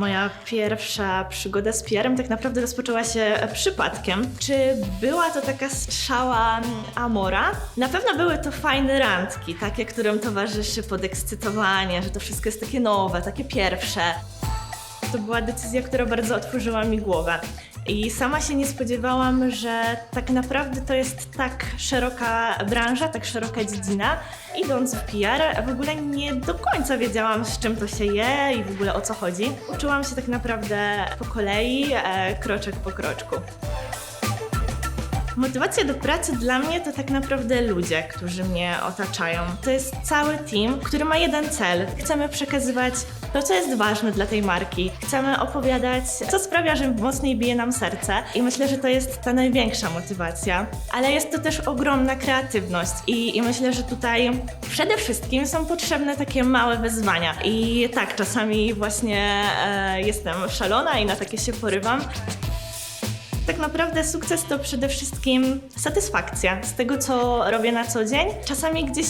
Moja pierwsza przygoda z PR-em tak naprawdę rozpoczęła się przypadkiem. Czy była to taka strzała Amora? Na pewno były to fajne randki, takie, którym towarzyszy podekscytowanie, że to wszystko jest takie nowe, takie pierwsze. To była decyzja, która bardzo otworzyła mi głowę. I sama się nie spodziewałam, że tak naprawdę to jest tak szeroka branża, tak szeroka dziedzina. Idąc w PR, w ogóle nie do końca wiedziałam, z czym to się je i w ogóle o co chodzi. Uczyłam się tak naprawdę po kolei, e, kroczek po kroczku. Motywacja do pracy dla mnie to tak naprawdę ludzie, którzy mnie otaczają. To jest cały team, który ma jeden cel. Chcemy przekazywać to, co jest ważne dla tej marki. Chcemy opowiadać, co sprawia, że mocniej bije nam serce. I myślę, że to jest ta największa motywacja. Ale jest to też ogromna kreatywność. I, i myślę, że tutaj przede wszystkim są potrzebne takie małe wyzwania. I tak, czasami właśnie e, jestem szalona i na takie się porywam. Tak naprawdę sukces to przede wszystkim satysfakcja z tego, co robię na co dzień. Czasami gdzieś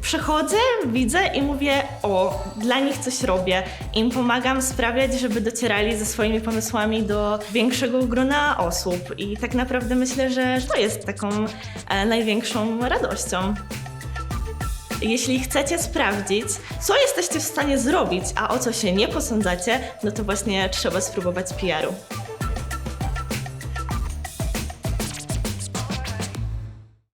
przychodzę, widzę i mówię, o, dla nich coś robię. Im pomagam sprawiać, żeby docierali ze swoimi pomysłami do większego grona osób. I tak naprawdę myślę, że to jest taką e, największą radością. Jeśli chcecie sprawdzić, co jesteście w stanie zrobić, a o co się nie posądzacie, no to właśnie trzeba spróbować PR-u.